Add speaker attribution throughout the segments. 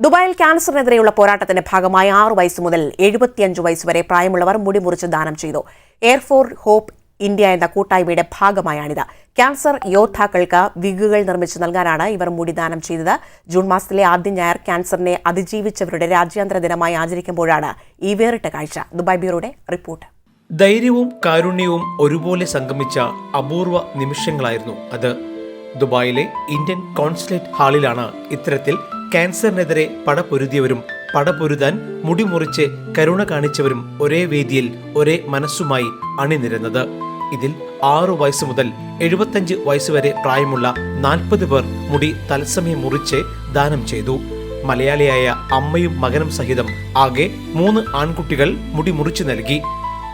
Speaker 1: ദുബായിൽ ക്യാൻസറിനെതിരെയുള്ള പോരാട്ടത്തിന്റെ ഭാഗമായി ആറു വയസ്സ് മുതൽ എഴുപത്തിയഞ്ച് വയസ്സ് വരെ പ്രായമുള്ളവർ മുടിമുറിച്ച് ദാനം ചെയ്തു. എയർഫോർ ഹോപ്പ് ഇന്ത്യ എന്ന കൂട്ടായ്മയുടെ ഭാഗമായാണിത്. ക്യാൻസർ യോദ്ധാക്കൾക്ക് വിഗുകൾ നിർമ്മിച്ച് നൽകാനാണ് ഇവർ മുടി ദാനം ചെയ്തത്. ജൂൺ മാസത്തിലെ ആദ്യ ഞായർ ക്യാൻസറിനെ അതിജീവിച്ചവരുടെ രാജ്യാന്തര ദിനമായി ആചരിക്കുമ്പോഴാണ് ഈ വേറിട്ട കാഴ്ച. ദുബായ് ബ്യൂറോയുടെ റിപ്പോർട്ട്.
Speaker 2: ധൈര്യവും കാരുണ്യവും ഒരുപോലെ സംഗമിച്ച അപൂർവ നിമിഷങ്ങളായിരുന്നു അത്. ദുബായിലെ ഇന്ത്യൻ കോൺസുലേറ്റ് ഹാളിലാണ് ഇത്തരത്തിൽ ക്യാൻസറിനെതിരെ പടപൊരുതിയവരും പടപൊരുതാൻ മുടിമുറിച്ച് കരുണ കാണിച്ചവരും ഒരേ വേദിയിൽ ഒരേ മനസ്സുമായി അണിനിരുന്നത്. ഇതിൽ ആറു വയസ്സ് മുതൽ എഴുപത്തഞ്ച് വയസ്സുവരെ പ്രായമുള്ള നാൽപ്പത് പേർ മുടി തത്സമയം മുറിച്ച് ദാനം ചെയ്തു. മലയാളിയായ അമ്മയും മകനും സഹിതം ആകെ മൂന്ന് ആൺകുട്ടികൾ മുടി മുറിച്ചു നൽകി.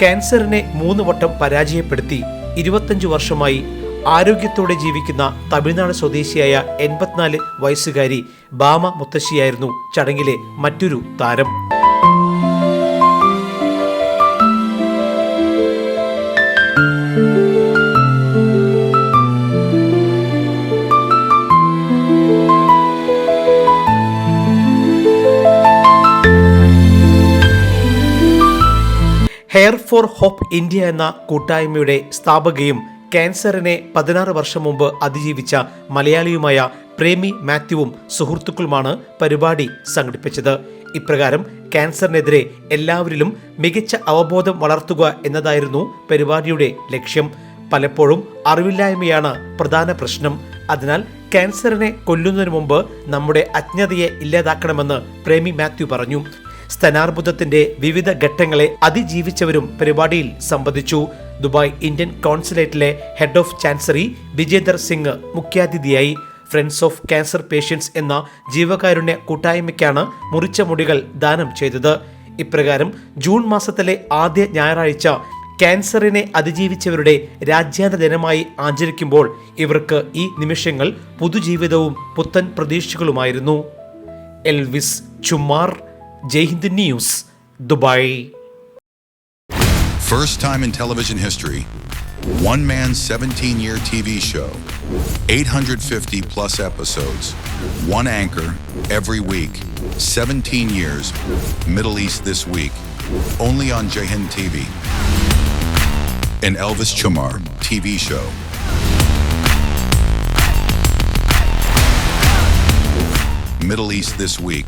Speaker 2: ക്യാൻസറിനെ മൂന്ന് വട്ടം പരാജയപ്പെടുത്തി. ഇരുപത്തഞ്ചു വർഷമായി ആരോഗ്യത്തോടെ ജീവിക്കുന്ന തമിഴ്നാട് സ്വദേശിയായ എൺപത്തിനാല് വയസ്സുകാരി ബാമ മുത്തശ്ശിയായിരുന്നു ചടങ്ങിലെ മറ്റൊരു താരം. ഹെയർ ഫോർ ഹോപ്പ് ഇന്ത്യ എന്ന കൂട്ടായ്മയുടെ സ്ഥാപകയും ക്യാൻസറിനെ പതിനാറ് വർഷം മുമ്പ് അതിജീവിച്ച മലയാളിയുമായ പ്രേമി മാത്യുവും സുഹൃത്തുക്കളുമാണ് പരിപാടി സംഘടിപ്പിച്ചത്. ഇപ്രകാരം ക്യാൻസറിനെതിരെ എല്ലാവരിലും മികച്ച അവബോധം വളർത്തുക എന്നതായിരുന്നു പരിപാടിയുടെ ലക്ഷ്യം. പലപ്പോഴും അറിവില്ലായ്മയാണ് പ്രധാന പ്രശ്നം. അതിനാൽ ക്യാൻസറിനെ കൊല്ലുന്നതിന് മുമ്പ് നമ്മുടെ അജ്ഞതയെ ഇല്ലാതാക്കണമെന്ന് പ്രേമി മാത്യു പറഞ്ഞു. സ്തനാർബുദത്തിന്റെ വിവിധ ഘട്ടങ്ങളെ അതിജീവിച്ചവരും പരിപാടിയിൽ സംബന്ധിച്ചു. Dubai Indian കോൺസുലേറ്റിലെ head of chancery Vijender Singh മുഖ്യാതിഥിയായി. ഫ്രണ്ട്സ് ഓഫ് ക്യാൻസർ പേഷ്യൻസ് എന്ന ജീവകാരുണ്യ കൂട്ടായ്മയ്ക്കാണ് മുറിച്ച മുടികൾ ദാനം ചെയ്തത്. ഇപ്രകാരം ജൂൺ മാസത്തിലെ ആദ്യ ഞായറാഴ്ച ക്യാൻസറിനെ അതിജീവിച്ചവരുടെ രാജ്യാന്തര ദിനമായി ആചരിക്കുമ്പോൾ ഇവർക്ക് ഈ നിമിഷങ്ങൾ പുതുജീവിതവും പുത്തൻ പ്രതീക്ഷകളുമായിരുന്നു. Elvis Chummar Jaihind news Dubai
Speaker 3: First time in television history, one man 17 year TV show, 850 plus episodes, one anchor every week, 17 years, Middle East this week, only on Jahin TV. An Elvis Chumar TV show. Middle East this week.